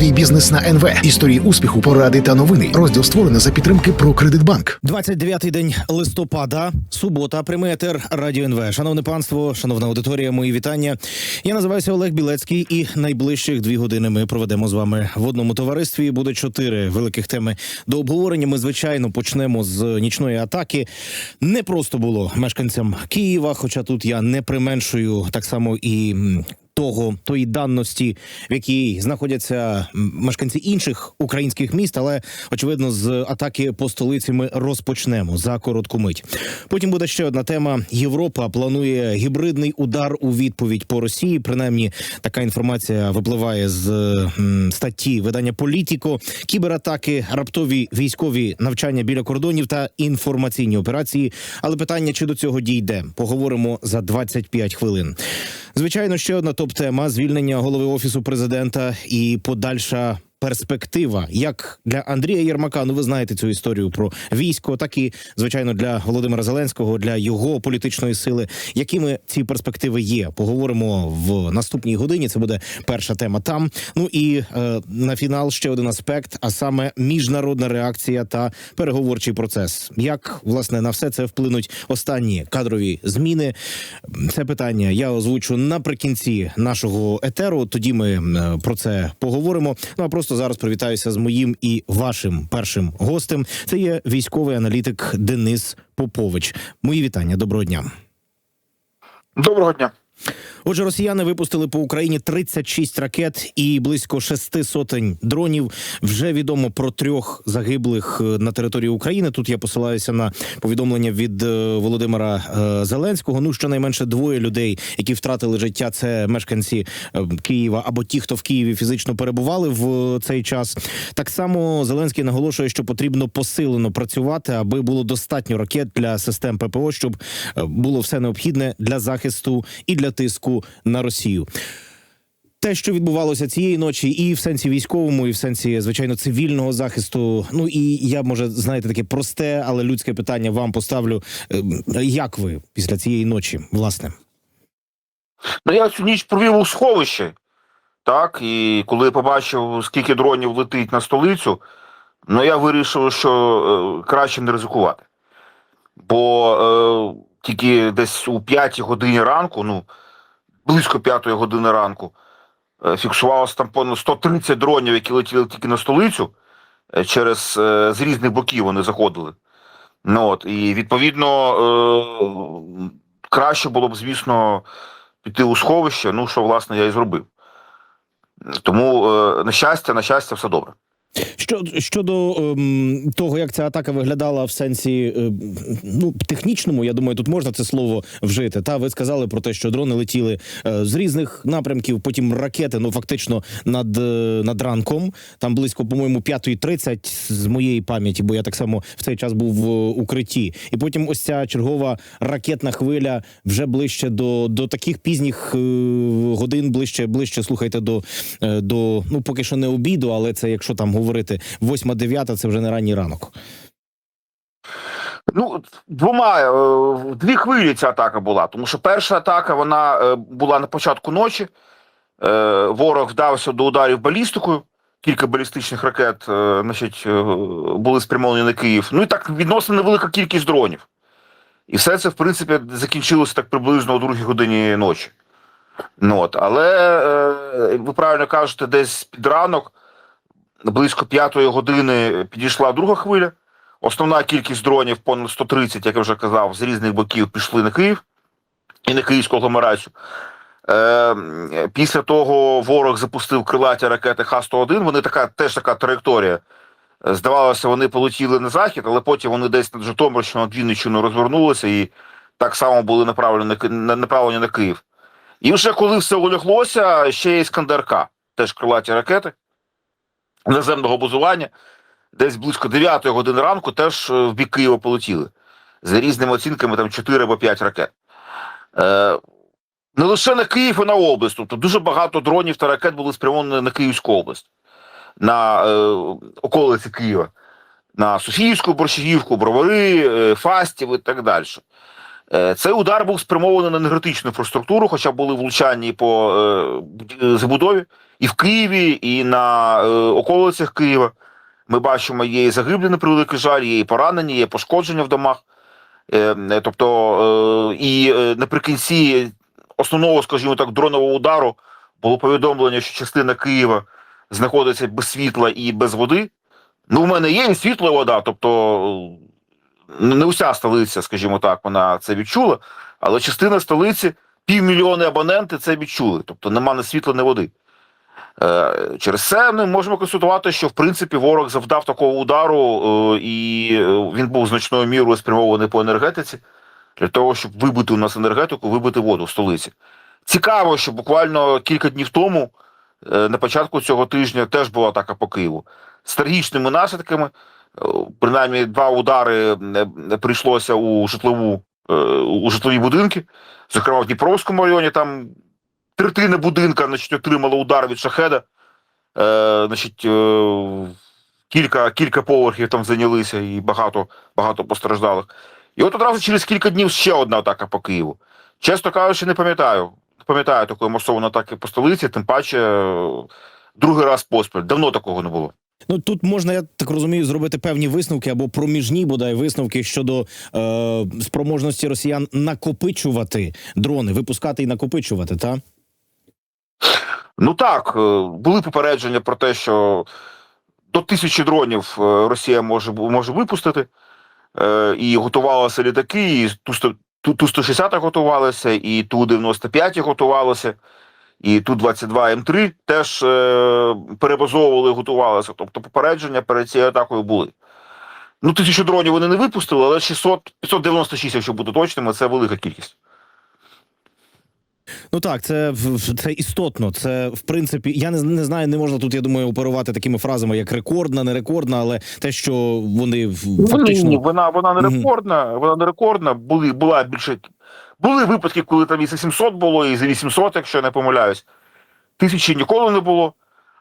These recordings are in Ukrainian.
Свій бізнес на НВ. Історії успіху, поради та новини. Розділ створений за підтримки про Кредитбанк. 29-й день листопада, субота, прямий етер Радіо НВ. Шановне панство, шановна аудиторія, мої вітання. Я називаюся Олег Білецький, і найближчих дві години ми проведемо з вами в одному товаристві. Буде чотири великих теми до обговорення. Ми звичайно почнемо з нічної атаки. Не просто було мешканцям Києва, хоча тут я не применшую так само і. Того тої даності, в якій знаходяться мешканці інших українських міст, але очевидно, з атаки по столиці ми розпочнемо за коротку мить. Потім буде ще одна тема. Європа планує гібридний удар у відповідь по Росії. Принаймні, така інформація випливає з статті видання Політіко, кібератаки, раптові військові навчання біля кордонів та інформаційні операції. Але питання чи до цього дійде? Поговоримо за 25 хвилин. Звичайно, ще одна топ-тема звільнення голови офісу президента і подальша. Перспектива як для Андрія Єрмака, ну ви знаєте цю історію про військо, так і звичайно для Володимира Зеленського, для його політичної сили. Якими ці перспективи є? Поговоримо в наступній годині. Це буде перша тема там. Ну і е, на фінал ще один аспект, а саме міжнародна реакція та переговорчий процес. Як власне на все це вплинуть останні кадрові зміни? Це питання я озвучу наприкінці нашого етеру. Тоді ми е, про це поговоримо. Ну а просто зараз привітаюся з моїм і вашим першим гостем. Це є військовий аналітик Денис Попович. Мої вітання. Доброго дня. Доброго дня. Отже, росіяни випустили по Україні 36 ракет і близько шести сотень дронів. Вже відомо про трьох загиблих е, на території України. Тут я посилаюся на повідомлення від е, Володимира е, Зеленського. Ну щонайменше двоє людей, які втратили життя. Це мешканці Києва або ті, хто в Києві фізично перебували в цей час. Так само Зеленський наголошує, що потрібно посилено працювати, аби було достатньо ракет для систем ППО, щоб було все необхідне для захисту і для тиску на Росію. Те, що відбувалося цієї ночі, і в сенсі військовому, і в сенсі звичайно цивільного захисту. Ну і я може знаєте таке просте, але людське питання вам поставлю. Е, Як ви після цієї ночі, власне? Ну я цю ніч провів у сховищі, так, і коли побачив, скільки дронів летить на столицю, ну я вирішив, що е, краще не ризикувати. Бо е, тільки десь у 5 годині ранку, ну, близько 5 години ранку, е, фіксувалося там понад 130 дронів, які летіли тільки на столицю. е, Через е, з різних боків вони заходили. Ну, от, і відповідно краще було б, звісно, піти у сховище, ну що власне я і зробив. Тому, на щастя, на щастя, все добре. Що щодо ем, того, як ця атака виглядала в сенсі е, ну технічному, я думаю, тут можна це слово вжити. Та ви сказали про те, що дрони летіли е, з різних напрямків, потім ракети, ну фактично над, е, над ранком. Там близько, по-моєму, 5.30 з моєї пам'яті, бо я так само в цей час був в укритті. І потім ось ця чергова ракетна хвиля вже ближче до, до таких пізніх е, годин, ближче, ближче слухайте до, е, до ну поки що не обіду, але це якщо там говорити 8-9, це вже не ранній ранок. Ну, двома е, дві хвилі ця атака була. Тому що перша атака вона е, була на початку ночі. Е, Ворог вдався до ударів балістикою. Кілька балістичних ракет значить, були спрямовані на Київ. Ну і так відносно невелика кількість дронів. І все це, в принципі, закінчилося так приблизно о другій годині ночі. Ну, от. Але е, ви правильно кажете, десь під ранок, близько п'ятої години підійшла друга хвиля. Основна кількість дронів, понад 130, як я вже казав, з різних боків пішли на Київ і на київську агломерацію. Е, після того ворог запустив крилаті ракети Х-101. Вони така теж така траєкторія. Здавалося, вони полетіли на захід, але потім вони десь над Житомирщину, Вінниччину розвернулися і так само були направлені на, направлені на Київ. І вже коли все уляглося, ще є Іскандер-К, теж крилаті ракети наземного базування десь близько 9 години ранку теж е, в бік Києва полетіли. За різними оцінками, там 4 або 5 ракет. Е, не лише на Київ і на область. Тобто дуже багато дронів та ракет були спрямовані на Київську область, на е, околиці Києва, на Софіївську, Борщагівку, Бровари, е, Фастів і так далі. Е, Цей удар був спрямований на енергетичну інфраструктуру, хоча були влучання по е, забудові і в Києві, і на е, околицях Києва. Ми бачимо, є і загиблі на превеликий жаль, є і поранені, є пошкодження в домах. Е, е, тобто, е, і е, наприкінці основного, скажімо так, дронового удару було повідомлення, що частина Києва знаходиться без світла і без води. Ну, в мене є і світло вода, тобто е, не уся столиця, скажімо так, вона це відчула, але частина столиці, півмільйони абоненти це відчули. Тобто нема ні світла, ні води. Е, Через це ми можемо констатувати, що в принципі ворог завдав такого удару, е, і е, він був значною мірою спрямований по енергетиці для того, щоб вибити у нас енергетику, вибити воду в столиці. Цікаво, що буквально кілька днів тому, на початку цього тижня, теж була атака по Києву з трагічними наслідками. Принаймні, два удари е, прийшлося у житлову е, у житлові будинки, зокрема в Дніпровському районі. Там третина будинка значить, отримала удар від шахеда. Е, значить, е, кілька, кілька поверхів там зайнялися і багато, багато постраждалих. І от одразу через кілька днів ще одна атака по Києву. Чесно кажучи, не пам'ятаю. Не пам'ятаю такої масованої атаки по столиці, тим паче е, другий раз поспіль. Давно такого не було. Ну тут можна, я так розумію, зробити певні висновки або проміжні бодай висновки щодо е, спроможності росіян накопичувати дрони, випускати і накопичувати, та? Ну так, е, були попередження про те, що до тисячі дронів е, Росія може може випустити, Е, і готувалися літаки, і Ту-100 Ту- Ту-160 готувалися, і Ту-95 готувалися, і Ту-22 М3 теж е, перебазовували, готувалися. Тобто попередження перед цією атакою були. Ну, тисячу дронів вони не випустили, але 600, 596, якщо бути точними, це велика кількість. Ну так, це це істотно. Це в принципі, я не, не знаю, не можна тут. Я думаю, оперувати такими фразами як рекордна, не рекордна, але те, що вони в- Ні, фактично вона, вона не рекордна, вона не рекордна. Були, була більше. Були випадки, коли там і за 700 було, і за 800, якщо я не помиляюсь. Тисячі ніколи не було.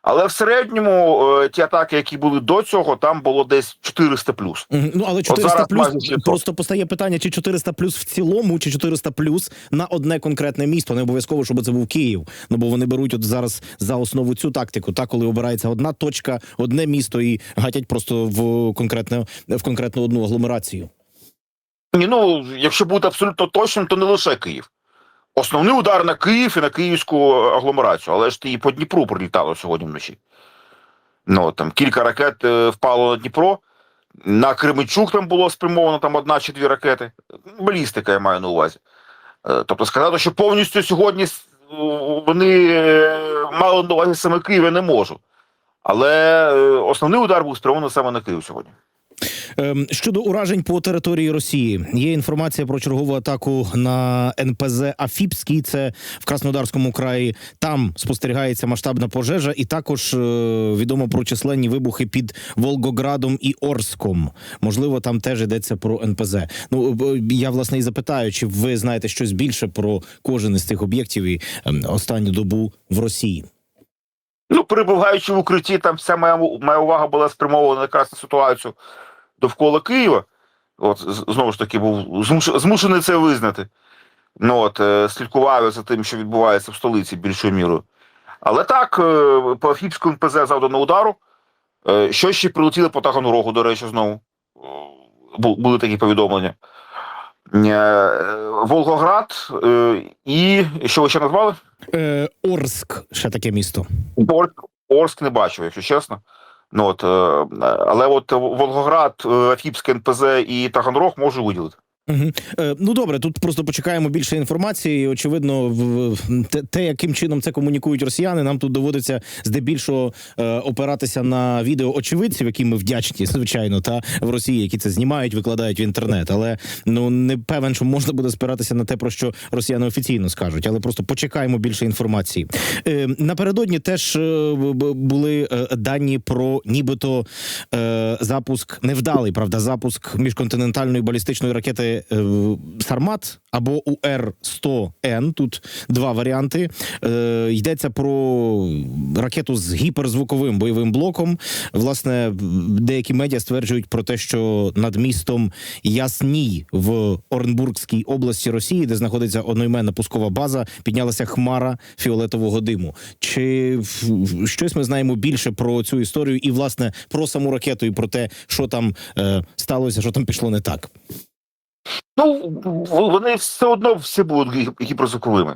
Але в середньому е, ті атаки, які були до цього, там було десь 400 плюс. Ну, але 400 плюс просто постає питання, чи 400 плюс в цілому, чи 400 плюс на одне конкретне місто. Не обов'язково, щоб це був Київ. Ну бо вони беруть от зараз за основу цю тактику, та коли обирається одна точка, одне місто і гатять просто в конкретне в конкретну одну агломерацію. Ні, ну, якщо бути абсолютно точним, то не лише Київ. Основний удар на Київ і на київську агломерацію, але ж і по Дніпру прилітало сьогодні вночі. Ну, там кілька ракет е, впало на Дніпро. На Кременчук там було спрямовано там одна чи дві ракети. Балістика, я маю на увазі. Е, Тобто сказати, що повністю сьогодні вони е, мали на увазі саме Київ, я не можу. Але е, основний удар був спрямований саме на Київ сьогодні. Ем, Щодо уражень по території Росії, є інформація про чергову атаку на НПЗ Афіпський. Це в Краснодарському краї. Там спостерігається масштабна пожежа, і також е, відомо про численні вибухи під Волгоградом і Орском. Можливо, там теж йдеться про НПЗ. Ну я власне і запитаю, чи ви знаєте щось більше про кожен із цих об'єктів і ем, останню добу в Росії? Ну, перебуваючи в укритті, там вся моя, моя увага була спрямована якраз на ситуацію довкола Києва. От, знову ж таки, був змушений це визнати. Ну, от, е, слідкував за тим, що відбувається в столиці більшою мірою. Але так, е, по Афіпському НПЗ завдано удару. Е, Що ще прилетіли по Таганрогу, до речі, знову. Були такі повідомлення. Волгоград і що ви ще назвали? Орск, ще таке місто. Орск, Орск не бачив, якщо чесно. Ну, от, е, але от Волгоград, Фіпське Афіпське НПЗ і Таганрог можу виділити. Угу. Е, ну добре, тут просто почекаємо більше інформації. Очевидно, в, в- те, те, яким чином це комунікують росіяни, нам тут доводиться здебільшого е, опиратися на відео очевидців, які ми вдячні, звичайно, та в Росії, які це знімають, викладають в інтернет. Але ну не певен, що можна буде спиратися на те, про що росіяни офіційно скажуть. Але просто почекаємо більше інформації. Е, напередодні теж е, були е, дані про нібито е, запуск невдалий, правда, запуск міжконтинентальної балістичної ракети е, Сармат або УР-100Н. Тут два варіанти. Е, йдеться про ракету з гіперзвуковим бойовим блоком. Власне, деякі медіа стверджують про те, що над містом Ясній в Оренбургській області Росії, де знаходиться одноіменна пускова база, піднялася хмара фіолетового диму. Чи щось ми знаємо більше про цю історію і власне про саму ракету і про те, що там е, сталося, що там пішло не так? Ну, вони все одно всі будуть гіперзвуковими.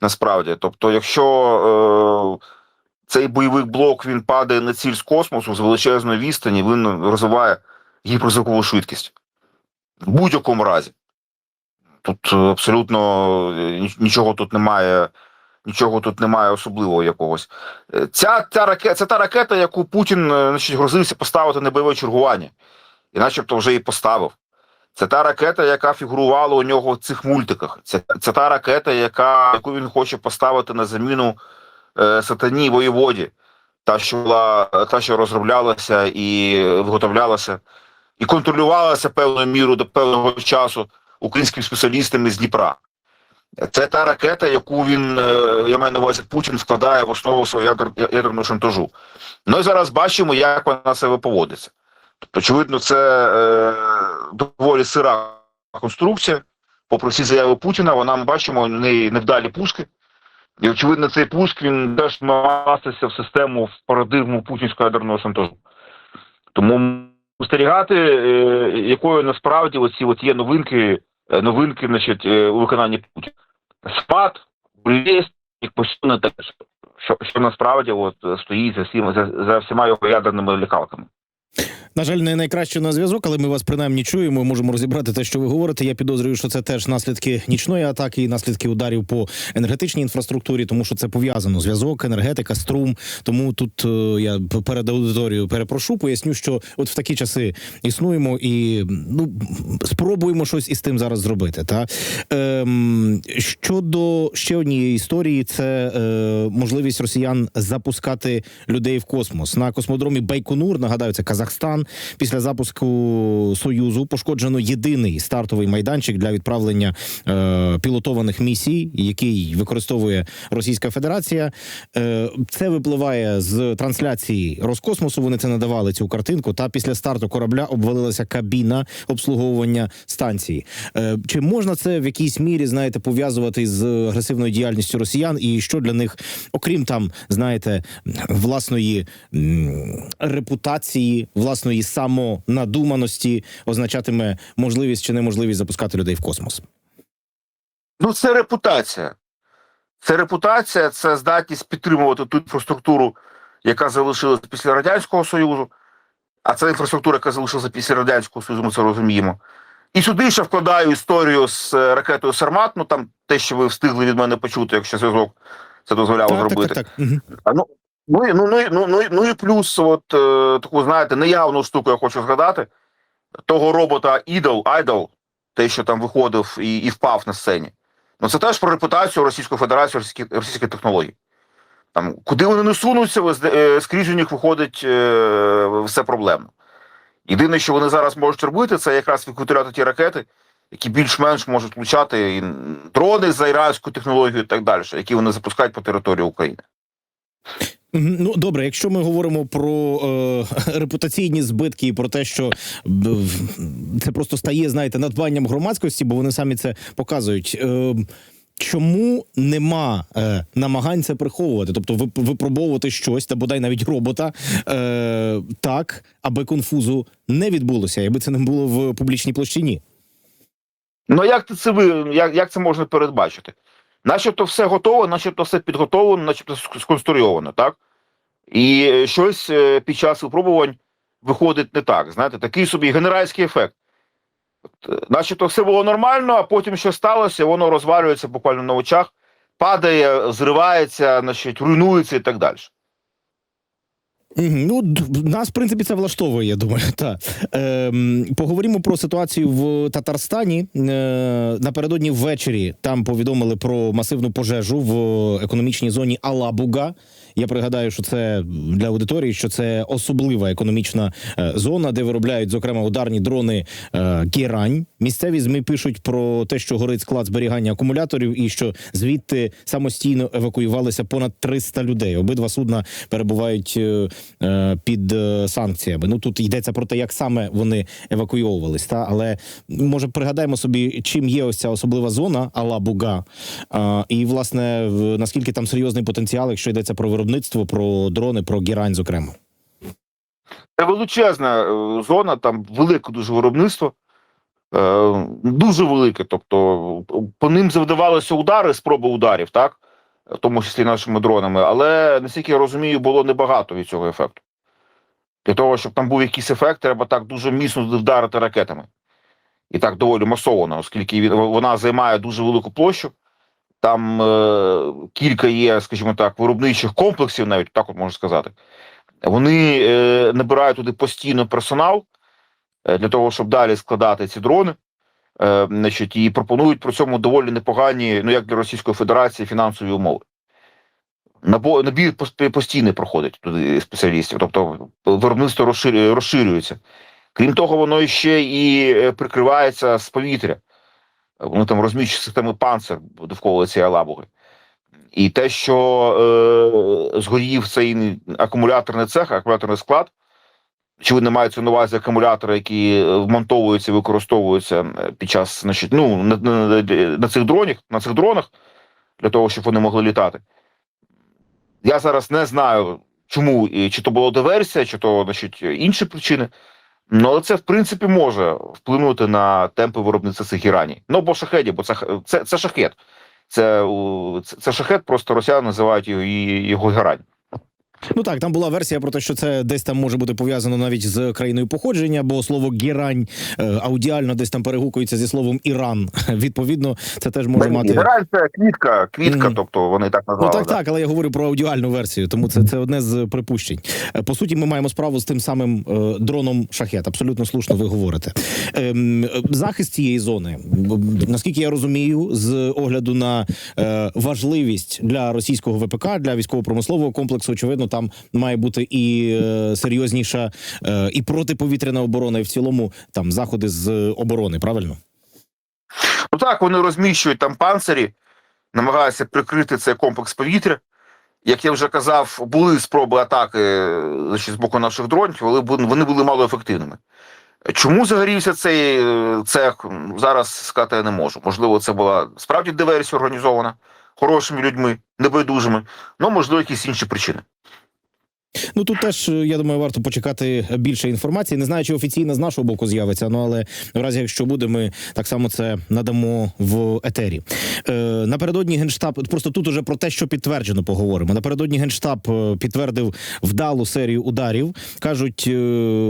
Насправді. Тобто, якщо е, цей бойовий блок він падає на ціль з космосу з величезної відстані, він розвиває гіперзвукову швидкість. В будь-якому разі. Тут е, абсолютно е, нічого тут немає. Нічого тут немає особливого якогось. Е, Ця, ця ракета, це та ракета, яку Путін значить, грозився поставити на бойове чергування. І начебто вже і поставив. Це та ракета, яка фігурувала у нього в цих мультиках. Це, це та ракета, яка, яку він хоче поставити на заміну е, сатані воєводі, та, що була, та, що розроблялася і виготовлялася, і контролювалася певною мірою до певного часу українськими спеціалістами з Дніпра. Це та ракета, яку він, е, я маю на увазі, Путін вкладає в основу свого ядерного шантажу. Ну і зараз бачимо, як вона себе поводиться. Очевидно, це е, доволі сира конструкція. Попри всі заяви Путіна, вона ми бачимо в неї невдалі пуски. І, очевидно, цей пуск він теж мастився в систему в парадигму путінського ядерного шантажу. Тому спостерігати, е, якою насправді оці от є новинки, е, новинки значить, е, у виконанні Путіна. Спад, блість, і постійно те, що, що насправді от, стоїть за, всіма, за, за всіма його ядерними лікалками. На жаль, не найкраще на зв'язок, але ми вас принаймні чуємо. Можемо розібрати те, що ви говорите. Я підозрюю, що це теж наслідки нічної атаки і наслідки ударів по енергетичній інфраструктурі, тому що це пов'язано зв'язок, енергетика, струм. Тому тут е, я перед аудиторією перепрошу, поясню, що от в такі часи існуємо і ну спробуємо щось із тим зараз зробити. Та ем, щодо ще однієї історії, це е, можливість росіян запускати людей в космос на космодромі Байконур. Нагадаю, це Казахстан. Після запуску Союзу пошкоджено єдиний стартовий майданчик для відправлення е, пілотованих місій, який використовує Російська Федерація. Е, це випливає з трансляції Роскосмосу. Вони це надавали цю картинку. Та після старту корабля обвалилася кабіна обслуговування станції. Е, чи можна це в якійсь мірі знаєте пов'язувати з агресивною діяльністю росіян? І що для них, окрім там, знаєте, власної репутації, власної самонадуманості, означатиме можливість чи неможливість запускати людей в космос? Ну, це репутація. Це репутація, це здатність підтримувати ту інфраструктуру, яка залишилась після Радянського Союзу, а це інфраструктура, яка залишилася після Радянського Союзу, ми це розуміємо. І сюди ще вкладаю історію з е, ракетою Сармат, ну там те, що ви встигли від мене почути, якщо зв'язок це дозволяв зробити. так, так. А, ну, ну, і- ну, ну, ну, ну, ну і плюс, от е, таку, знаєте, неявну штуку я хочу згадати. Того робота Idol, Idol, те, що там виходив і, і впав на сцені. Ну це теж про репутацію Російської Федерації, російських російських технологій. Там, куди вони не сунуться, е, скрізь у них виходить е, все проблемно. Єдине, що вони зараз можуть робити, це якраз використовувати ті ракети, які більш-менш можуть влучати і дрони за іранською технологією і так далі, які вони запускають по території України. Ну добре, якщо ми говоримо про е, репутаційні збитки і про те, що це просто стає, знаєте, надбанням громадськості, бо вони самі це показують. Е, Чому нема е, намагань це приховувати, тобто вип- випробовувати щось та бодай навіть робота е, так, аби конфузу не відбулося, аби це не було в публічній площині? Ну як це ви як, як це можна передбачити? Начебто все готово, начебто все підготовлено, начебто сконструйовано, так? І е, щось е, під час випробувань виходить не так. Знаєте, такий собі генеральський ефект. От, е, Начебто все було нормально, а потім що сталося, воно розвалюється буквально на очах, падає, зривається, значить, руйнується і так далі. Ну, нас, в принципі, це влаштовує, я думаю. Та. Ем, поговоримо про ситуацію в Татарстані. Е, напередодні ввечері там повідомили про масивну пожежу в економічній зоні Алабуга. Я пригадаю, що це для аудиторії, що це особлива економічна е, зона, де виробляють зокрема ударні дрони е, Герань. Місцеві змі пишуть про те, що горить склад зберігання акумуляторів, і що звідти самостійно евакуювалися понад 300 людей. Обидва судна перебувають е, е, під е, санкціями. Ну тут йдеться про те, як саме вони евакуйовувались. Та але може пригадаємо собі, чим є ось ця особлива зона Ала Буга, і власне наскільки там серйозний потенціал, якщо йдеться про виробництво, про дрони, про гірань, зокрема. Це величезна е, зона, там велике дуже виробництво. Е, Дуже велике. Тобто по ним завдавалися удари, спроби ударів, так? В тому числі нашими дронами. Але наскільки я розумію, було небагато від цього ефекту. Для того, щоб там був якийсь ефект, треба так дуже міцно вдарити ракетами. І так доволі масово, оскільки вона займає дуже велику площу. Там е, кілька є, скажімо так, виробничих комплексів, навіть так от можна сказати. Вони е, набирають туди постійно персонал е, для того, щоб далі складати ці дрони. Е, значить, і пропонують при цьому доволі непогані, ну як для Російської Федерації, фінансові умови. Набір пос- постійний проходить туди спеціалістів, тобто виробництво розширюється. Крім того, воно ще і е, прикривається з повітря. Вони там розміщують системи панцир довкола цієї лабуги. І те, що е, згорів цей акумуляторний цех, акумуляторний склад, очевидно, мається на увазі акумулятори, які е, вмонтовуються, використовуються е, під час значить, ну, на, на, на цих дронах, на цих дронах, для того, щоб вони могли літати. Я зараз не знаю, чому, і чи то була диверсія, чи то значить, інші причини. Ну, але це, в принципі, може вплинути на темпи виробництва цих іраній. Ну, бо шахеді, бо це, це, це шахет. Це, це, шахет, просто росіяни називають його, і- його герань. Ну так, там була версія про те, що це десь там може бути пов'язано навіть з країною походження, бо слово гірань е, аудіально десь там перегукується зі словом Іран. Відповідно, це теж може мати. Герань це квітка, квітка, Мгм. тобто вони так Ну так, да. так, але я говорю про аудіальну версію, тому це, це одне з припущень. Е, По суті, ми маємо справу з тим самим е, дроном шахет. Абсолютно слушно ви говорите. Ем, захист цієї зони, наскільки я розумію, з огляду на важливість для російського ВПК, для військово-промислового комплексу, очевидно, там має бути і е, серйозніша е, і протиповітряна оборона, і в цілому там заходи з оборони. Правильно? Ну так, вони розміщують там панцирі, намагаються прикрити цей комплекс повітря. Як я вже казав, були спроби атаки е, значить, з боку наших дронів, але вони були малоефективними. Чому загорівся цей цех, зараз сказати я не можу. Можливо, це була справді диверсія організована хорошими людьми, небайдужими, ну, можливо, якісь інші причини. Ну тут теж е, я думаю, варто почекати більше інформації. Не знаю, чи офіційно з нашого боку з'явиться. Ну але в разі, якщо буде, ми так само це надамо в етері. Е, напередодні генштаб просто тут уже про те, що підтверджено, поговоримо. Напередодні генштаб е, підтвердив вдалу серію ударів. кажуть, е,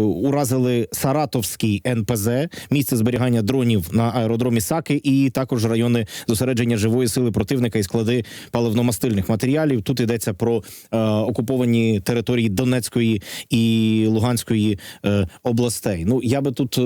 уразили Саратовський НПЗ, місце зберігання дронів на аеродромі Саки, і також райони зосередження живої сили противника і склади паливно-мастильних матеріалів. Тут йдеться про е, окуповані території Донецької і Луганської е, областей. Ну я би тут, е,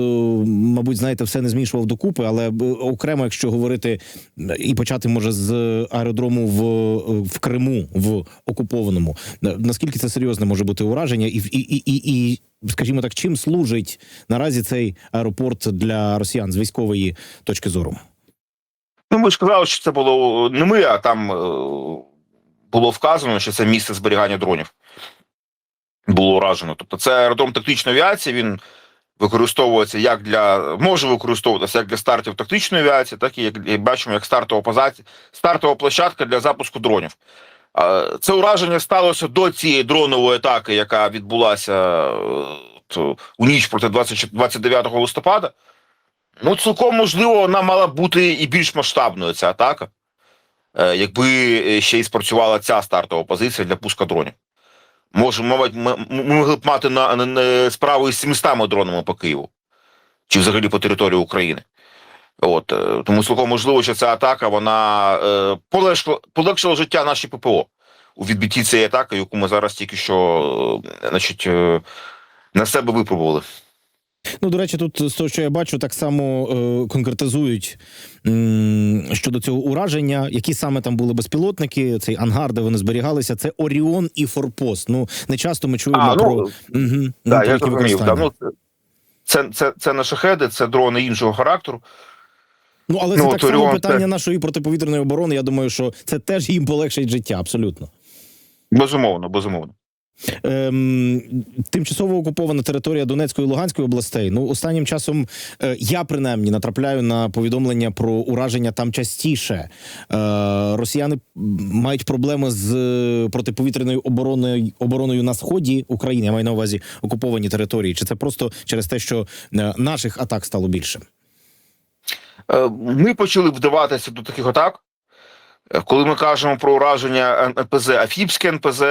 мабуть, знаєте, все не змішував докупи, але окремо, якщо говорити е, і почати може з аеродрому в, е, в Криму, в окупованому, Е, наскільки це серйозне може бути ураження, і і, і, і, скажімо так, чим служить наразі цей аеропорт для росіян з військової точки зору? Ну, ми ж казали, що це було не ми, а там е, було вказано, що це місце зберігання дронів було уражено. Тобто це аеродром тактичної авіації, він використовується як для може використовуватися як для стартів тактичної авіації, так і як і бачимо, як стартова позиція, стартова площадка для запуску дронів. Це ураження сталося до цієї дронової атаки, яка відбулася у ніч проти 20 29 листопада. Ну, цілком можливо, вона мала бути і більш масштабною ця атака, е, якби е, ще й спрацювала ця стартова позиція для пуска дронів. Може, мабуть, ми могли б мати на, на, на справу із 700 дронами по Києву, чи взагалі по території України. От, е, тому цілком можливо, що ця атака вона е, полегшила, полегшила життя нашій ППО у відбитті цієї атаки, яку ми зараз тільки що е, значить, е, на себе випробували. Ну, до речі, тут з того, що я бачу, так само е, конкретизують м, щодо цього ураження, які саме там були безпілотники, цей ангар, де вони зберігалися, це Оріон і Форпост. Ну, не часто ми чуємо А, про, ну, угу, Да, про я які зрозумів. використання. Да, ну, це, це, це не шахеди, це дрони іншого характеру. Ну, але Ну, це от так само Оріон, питання це- нашої протиповітряної оборони. Я думаю, що це теж їм полегшить життя, абсолютно. Безумовно, безумовно. Ем, тимчасово окупована територія Донецької і Луганської областей. Ну, останнім часом е, я принаймні натрапляю на повідомлення про ураження там частіше. Е, росіяни мають проблеми з е, протиповітряною обороною обороною на сході України. Я маю на увазі окуповані території. Чи це просто через те, що е, наших атак стало більше? Е, Ми почали вдаватися до таких атак, коли ми кажемо про ураження НПЗ, Афіпське НПЗ,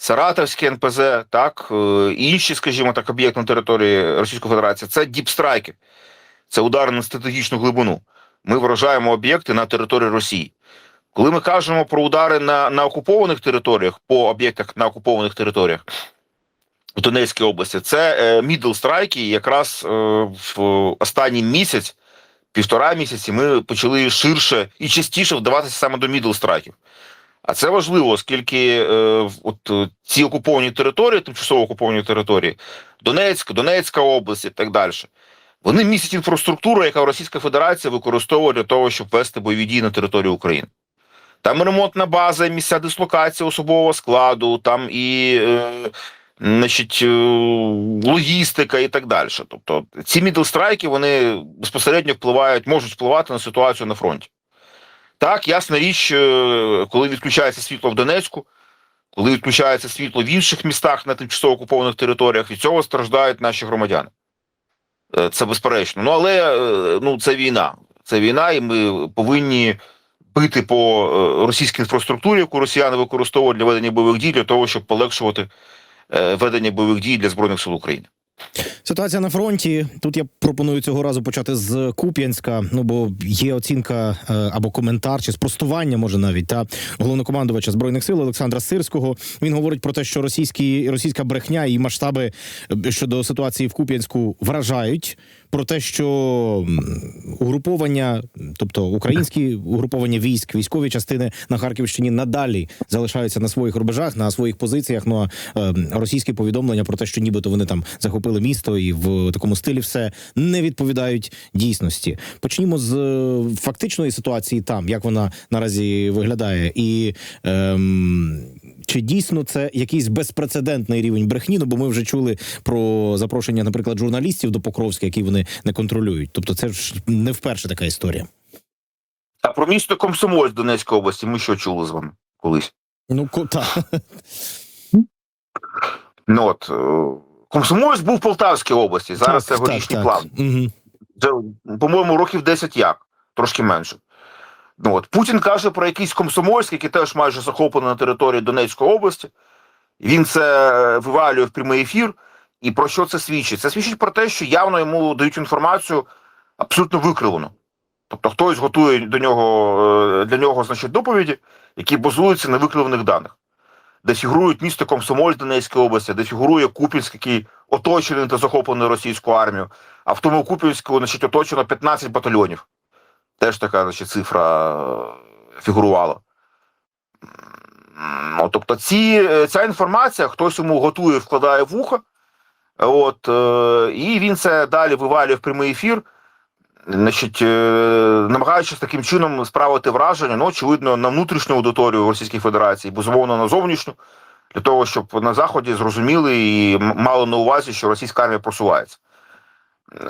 Саратовське НПЗ, так, е, інші, скажімо так, об'єкти на території Російської Федерації, це діпстрайки, це удари на стратегічну глибину. Ми вражаємо об'єкти на території Росії. Коли ми кажемо про удари на, на окупованих територіях, по об'єктах на окупованих територіях в Донецькій області, це е, мідл страйки, і якраз е, в останній місяць півтора місяці ми почали ширше і частіше вдаватися саме до мідл страйків. А це важливо, оскільки е, от е, ці окуповані території, тимчасово окуповані території, Донецьк, Донецька область і так далі, вони містять інфраструктуру, яка Російська Федерація використовує для того, щоб вести бойові дії на територію України. Там ремонтна база, місця дислокації особового складу, там і е, значить, е, логістика і так далі. Тобто ці мідлстрайки вони безпосередньо впливають, можуть впливати на ситуацію на фронті. Так, ясна річ, е, коли відключається світло в Донецьку, коли відключається світло в інших містах на тимчасово окупованих територіях, від цього страждають наші громадяни. Е, Це безперечно. Ну але е, ну, це війна. Це війна, і ми повинні бити по російській інфраструктурі, яку росіяни використовують для ведення бойових дій, для того, щоб полегшувати ведення бойових дій для Збройних сил України. Ситуація на фронті. Тут я пропоную цього разу почати з Куп'янська. Ну бо є оцінка е, або коментар чи спростування, може навіть та головнокомандувача збройних сил Олександра Сирського. Він говорить про те, що російські російська брехня і масштаби е, щодо ситуації в Куп'янську вражають. Про те, що угруповання, тобто українські угруповання військ, військові частини на Харківщині надалі залишаються на своїх рубежах, на своїх позиціях. Ну а е, російські повідомлення про те, що нібито вони там захопили місто і в такому стилі все не відповідають дійсності. Почнімо з е, фактичної ситуації там, як вона наразі виглядає, і ем, чи дійсно це якийсь безпрецедентний рівень брехні? Ну бо ми вже чули про запрошення, наприклад, журналістів до Покровська, які вони не контролюють. Тобто, це ж не вперше така історія. А про місто Комсомольськ Донецької області ми що чули з вами колись? Ну ко- Ну от е, Комсомольськ був в Полтавській області. Зараз це горішній план. Угу. По-моєму, років 10 як, трошки менше. Ну, от. Путін каже про якийсь Комсомольськ, який теж майже захоплений на території Донецької області. Він це е, вивалює в прямий ефір. І про що це свідчить? Це свідчить про те, що явно йому дають інформацію абсолютно викривлену. Тобто хтось готує до нього, е, для нього значить, доповіді, які базуються на викривлених даних, де фігурують місто Комсомольськ Донецької області, де фігурує Купінськ, який оточений та захоплений російською армією, а в тому Купінську значить, оточено 15 батальйонів. Теж така значить, цифра е, фігурувала. Ну, тобто, ці, е, ця інформація хтось йому готує, вкладає в ухо, от, е, і він це далі вивалює в прямий ефір, значить, намагаючись таким чином справити враження, ну, очевидно, на внутрішню аудиторію Російської Федерації, безумовно, на зовнішню, для того, щоб на Заході зрозуміли і мали на увазі, що російська армія просувається.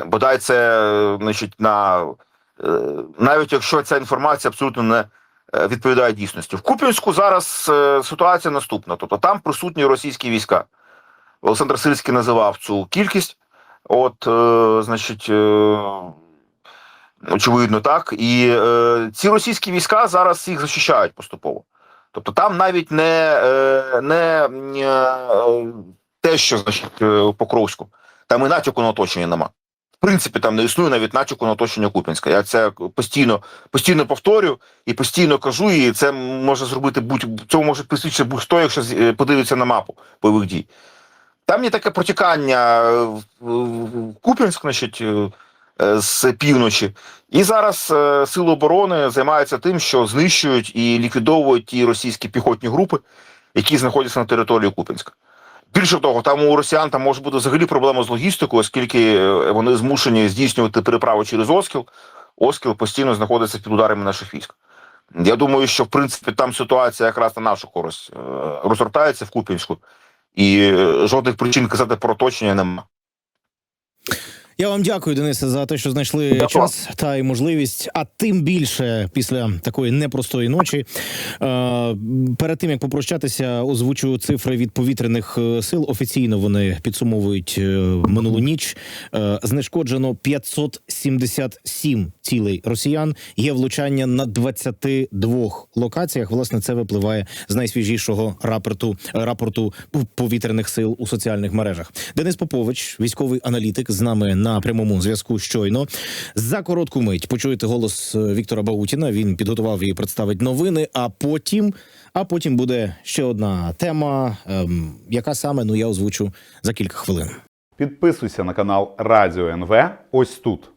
Бодай це, значить, на навіть якщо ця інформація абсолютно не е, відповідає дійсності. В Куп'янську зараз е, ситуація наступна. Тобто там присутні російські війська. Олександр Сирський називав цю кількість. От, е, значить, е, очевидно, так. І е, ці російські війська зараз їх захищають поступово. Тобто там навіть не, е, не е, те, що значить, е, Покровську, там і натяку на оточення нема. Принципі, там не існує навіть натяку на оточення Купінська. Я це постійно, постійно повторю і постійно кажу, і це може зробити будь цього може присвідчити будь-хто, якщо е, подивиться на мапу бойових дій. Там є таке протікання е, в- Куп'янськ, значить, е, з півночі. І зараз сили оборони займаються тим, що знищують і ліквідовують ті російські піхотні групи, які знаходяться на території Куп'янська. Більше того, там у росіян там може бути взагалі проблема з логістикою, оскільки е, вони змушені здійснювати переправу через Оскіл. Оскіл постійно знаходиться під ударами наших військ. Я думаю, що в принципі там ситуація якраз на нашу користь е, розгортається в Куп'янську, і е, жодних причин казати про оточення немає. Я вам дякую, Денисе, за те, що знайшли Дякую. час та й можливість. А тим більше після такої непростої ночі. Е, перед тим як попрощатися, озвучу цифри від повітряних е, сил. Офіційно вони підсумовують е, минулу ніч. Знешкоджено 577 цілей росіян. Є влучання на 22 локаціях. Власне, це випливає з найсвіжішого рапорту рапорту повітряних сил у соціальних мережах. Денис Попович, військовий аналітик, з нами на прямому зв'язку. Щойно за коротку мить почуєте голос е, Віктора Баутіна. Він підготував і представить новини. А потім, а потім буде ще одна тема, ем, яка саме ну я озвучу за кілька хвилин. Підписуйся на канал Радіо НВ ось тут.